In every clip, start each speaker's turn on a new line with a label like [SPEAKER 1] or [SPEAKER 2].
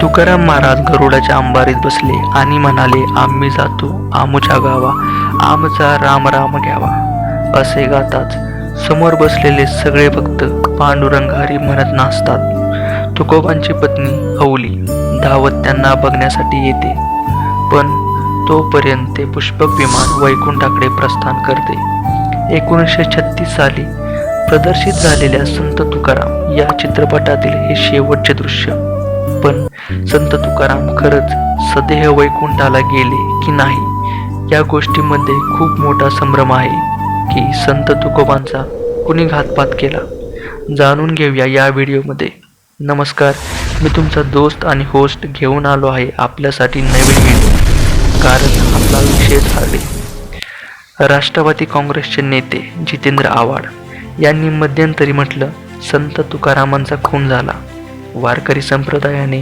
[SPEAKER 1] तुकाराम महाराज गरुडाच्या अंबारीत बसले आणि म्हणाले आम्ही जातो आमच्या गावा आमचा राम राम घ्यावा. असे गाताच समोर बसलेले सगळे भक्त पांडुरंग हरी म्हणत नाचतात. तुकोबांची पत्नी अवली धावत त्यांना बघण्यासाठी येते पण तोपर्यंत ते पुष्पक विमान वैकुंठाकडे प्रस्थान करते. एकोणीसशे छत्तीस साली प्रदर्शित झालेल्या संत तुकाराम या चित्रपटातील हे शेवटचे दृश्य पण संत तुकाराम खरंच सदेह वैकुंठाला गेले की नाही? या गोष्टीमध्ये खूप मोठा संभ्रम आहे की संत तुकोबांचा कुणी घातपात केला? जाणून घेऊया या व्हिडिओमध्ये. नमस्कार मी तुमचा दोस्त आणि होस्ट घेऊन आलो आहे आपल्यासाठी नवीन व्हिडिओ कारण आपला विषय झाले. राष्ट्रवादी काँग्रेसचे नेते जितेंद्र आव्हाड यांनी मध्यंतरी म्हटलं संत तुकारामांचा खून झाला. वारकरी संप्रदायाने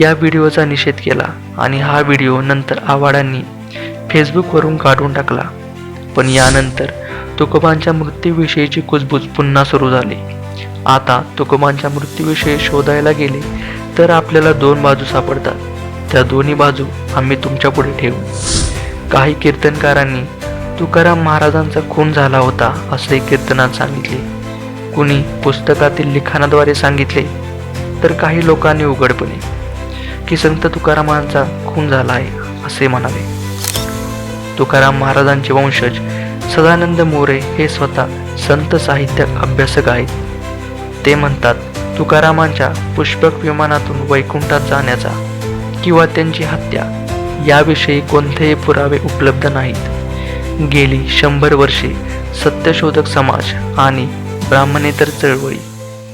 [SPEAKER 1] या व्हिडिओचा निषेध केला आणि हा व्हिडिओ नंतर आव्हाडांनी फेसबुकवरून काढून टाकला. पण यानंतर तुकोबांच्या मृत्यूविषयीची कुजबूज पुन्हा सुरू झाली. आता तुकोबांच्या मृत्यूविषयी शोधायला गेले तर आपल्याला दोन बाजू सापडतात. त्या दोन्ही बाजू आम्ही तुमच्यापुढे ठेवू. काही कीर्तनकारांनी तुकाराम महाराजांचा खून झाला होता असे कीर्तनात सांगितले. कुणी पुस्तकातील लिखाणाद्वारे सांगितले तर काही लोकांनी उघडपणे की संत तुकारामांचा खून झाला आहे असे म्हणाले. तुकाराम महाराजांचे वंशज सदानंद मोरे हे स्वतः संत साहित्य अभ्यासक आहेत. ते म्हणतात तुकारामांच्या पुष्पक विमानातून वैकुंठात जाण्याचा किंवा त्यांची हत्या याविषयी कोणतेही पुरावे उपलब्ध नाहीत. गेली शंभर वर्षे सत्यशोधक समाज आणि ब्राह्मणेतर चळवळी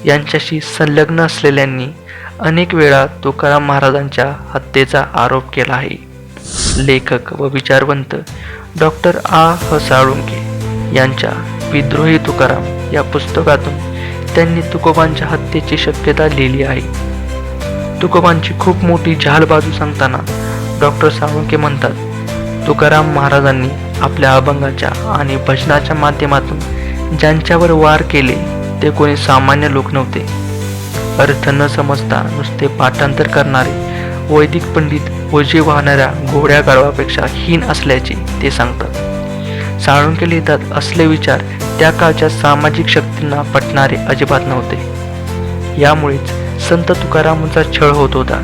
[SPEAKER 1] यांच्याशी संलग्न असलेल्यांनी अनेक वेळा तुकाराम महाराजांच्या हत्येचा आरोप केला आहे. लेखक व विचारवंत डॉक्टर आ. ह साळुंके यांच्या विद्रोही तुकाराम या पुस्तकातून त्यांनी तुकोबांच्या हत्येची शक्यता लिहिली आहे. तुकोबांची खूप मोठी झाल बाजू सांगताना डॉक्टर साळुंके म्हणतात तुकाराम महाराजांनी आपल्या अभंगाच्या आणि भजनाच्या माध्यमातून ज्यांच्यावर वार केले ते कोणी सामान्य लोक नव्हते. अर्थ न समजता नुसते पाठांतर करणारे वैदिक पंडित ओझे वाहणाऱ्या घोड्या गाळवापेक्षा हीन असल्याचे ते सांगतात. साळुंके लिहितात असले विचार त्या काळच्या सामाजिक शक्तींना पटणारे अजिबात नव्हते. यामुळेच संत तुकारामांचा छळ होत होता.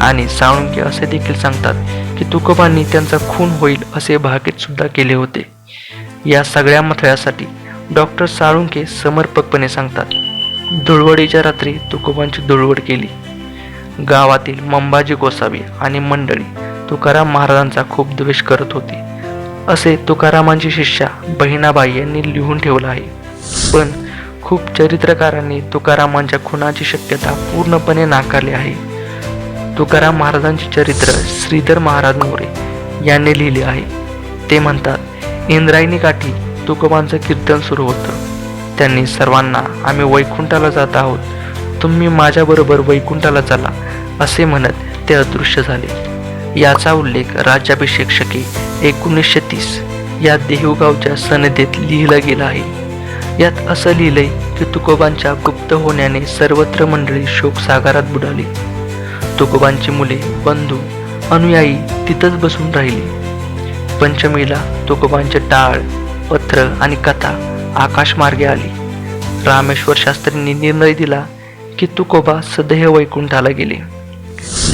[SPEAKER 1] आणि साळुंके असे देखील सांगतात की तुकोबांनी त्यांचा खून होईल असे भाकीत सुद्धा केले होते. या सगळ्या मथळ्यासाठी डॉक्टर साळुंके समर्पकपणे सांगतात धुळवडीच्या रात्री तुकोबांची धुळवड केली. गावातील मंबाजी गोसावी आणि मंडळी तुकाराम महाराजांचा खूप द्वेष करत होती. असे तुकारामांची शिष्या बहिणाबाई यांनी लिहून ठेवलं आहे. पण खूप चरित्रकारांनी तुकारामांच्या खुनाची शक्यता पूर्णपणे नाकारली आहे. तुकाराम महाराजांचे चरित्र श्रीधर महाराज मोरे यांनी लिहिले आहे. ते म्हणतात इंद्रायणी काठी तुकोबांचं कीर्तन सुरू होतं. त्यांनी सर्वांना आम्ही वैकुंठाला जात आहोत. तुम्ही माझ्याबरोबर वैकुंठाला चला असे म्हणत ते अदृश्य झाले. याचा उल्लेख राज्याभिषेक शके एकोणीसशे तीस या देहूगावच्या सनदेत लिहिला गेला आहे. यात असं लिहिलंय की तुकोबांच्या गुप्त होण्याने सर्वत्र मंडळी शोकसागारात बुडाली. तुकोबांची मुले बंधू अनुयायी तिथंच बसून राहिली. पंचमीला तुकोबांचे टाळ पत्र आणि कथा आकाशमार्गे आली. रामेश्वर शास्त्रींनी निर्णय दिला की तुकोबा सदैव वैकुंठाला गेले.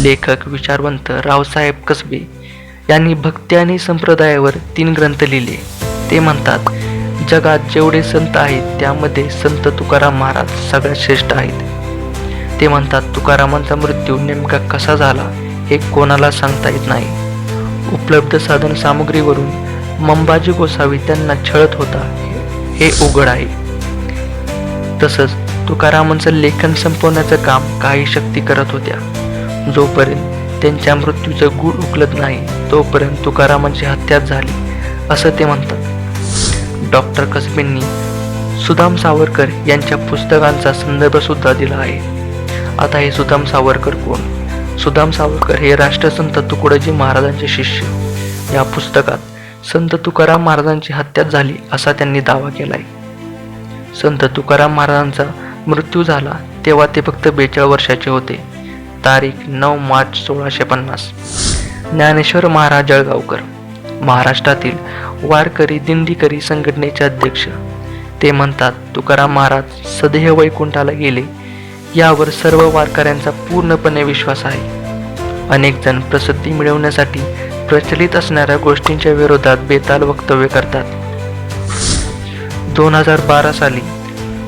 [SPEAKER 1] लेखक विचारवंत रावसाहेब कसबे यांनी भक्ती आणि संप्रदायावर तीन ग्रंथ लिहिले. ते म्हणतात जगात जेवढे संत आहेत त्यामध्ये संत तुकाराम महाराज सगळ्यात श्रेष्ठ आहेत. ते म्हणतात तुकारामांचा मृत्यू नेमका कसा झाला हे कोणाला सांगता येत नाही. उपलब्ध साधन सामग्रीवरून मंबाजी गोसावी त्यांना छळत होता. हे उघड आहे. तसंच तुकारामांचं लेखन संपवण्याचं काम काही शक्ती करत होत्या. जोपर्यंत त्यांच्या मृत्यूचं गूढ उकलत नाही तोपर्यंत तुकारामांची हत्याच झाली असं ते म्हणतात. डॉक्टर कसबेंनी सुदाम सावरकर यांच्या पुस्तकांचा संदर्भ सुद्धा दिला आहे. आता हे सुदाम सावरकर कोण? सुदाम सावरकर हे राष्ट्रसंत तुकडोजी महाराजांचे शिष्य. या पुस्तकात संत तुकाराम महाराजांची हत्या झाली असा त्यांनी दावा केलाय. संत तुकाराम महाराजांचा मृत्यू झाला तेव्हा ते फक्त बेचाळ वर्षाचे होते. तारीख नऊ मार्च सोळाशे पन्नास. ज्ञानेश्वर महाराज जळगावकर महाराष्ट्रातील वारकरी दिंडीकरी संघटनेचे अध्यक्ष. ते म्हणतात तुकाराम महाराज सदेह वैकुंठाला गेले. यावर सर्व वारकऱ्यांचा पूर्णपणे विश्वास आहे. अनेक जण प्रसिद्धी मिळवण्यासाठी प्रचलित असणाऱ्या गोष्टींच्या विरोधात बेताल वक्तव्य करतात. दोन हजार बारा साली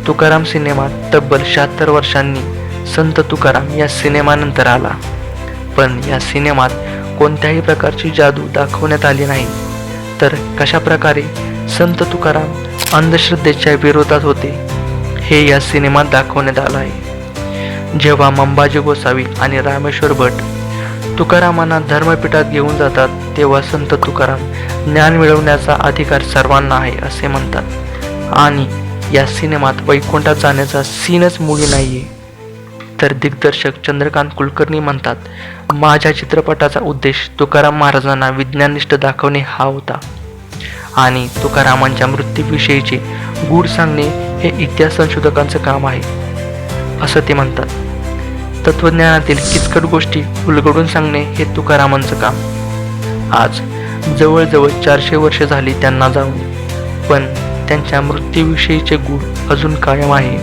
[SPEAKER 1] तुकाराम सिनेमा तब्बल शहात्तर वर्षांनी संत तुकाराम या सिनेमानंतर आला. पण या सिनेमात कोणत्याही प्रकारची जादू दाखवण्यात आली नाही. तर कशा प्रकारे संत तुकाराम अंधश्रद्धेच्या विरोधात होते हे या सिनेमात दाखवण्यात आलं आहे. जेव्हा मंबाजी गोसावी आणि रामेश्वर भट तुकारामांना धर्मपीठात घेऊन जातात तेव्हा संत तुकाराम ज्ञान मिळवण्याचा अधिकार सर्वांना आहे असे म्हणतात. आणि या सिनेमात वैकुंठात जाण्याचा सीनच मुळी नाहीये. तर दिग्दर्शक चंद्रकांत कुलकर्णी म्हणतात माझ्या चित्रपटाचा उद्देश तुकाराम महाराजांना विज्ञानिष्ठ दाखवणे हा होता. आणि तुकारामांच्या मृत्यूविषयीचे गूढ सांगणे हे इतिहास संशोधकांचं काम आहे. असं ते म्हणतात. तत्वज्ञानातील किचकट गोष्टी उलगडून सांगणे हे तुकारामांचं काम. आज जवळजवळ चारशे वर्ष झाली त्यांना जाऊन पण त्यांच्या मृत्यूविषयीचे गूढ अजून कायम आहे.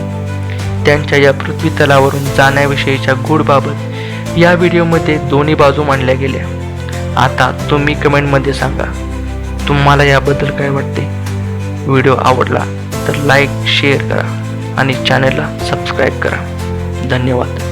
[SPEAKER 1] त्यांच्या या पृथ्वी तलावरून जाण्याविषयीच्या गूढबाबत या व्हिडिओमध्ये दोन्ही बाजू मांडल्या गेल्या. आता तुम्ही कमेंटमध्ये सांगा तुम्हाला याबद्दल काय वाटते? व्हिडिओ आवडला तर लाईक शेअर करा आणि चॅनलला सबस्क्राईब करा. धन्यवाद.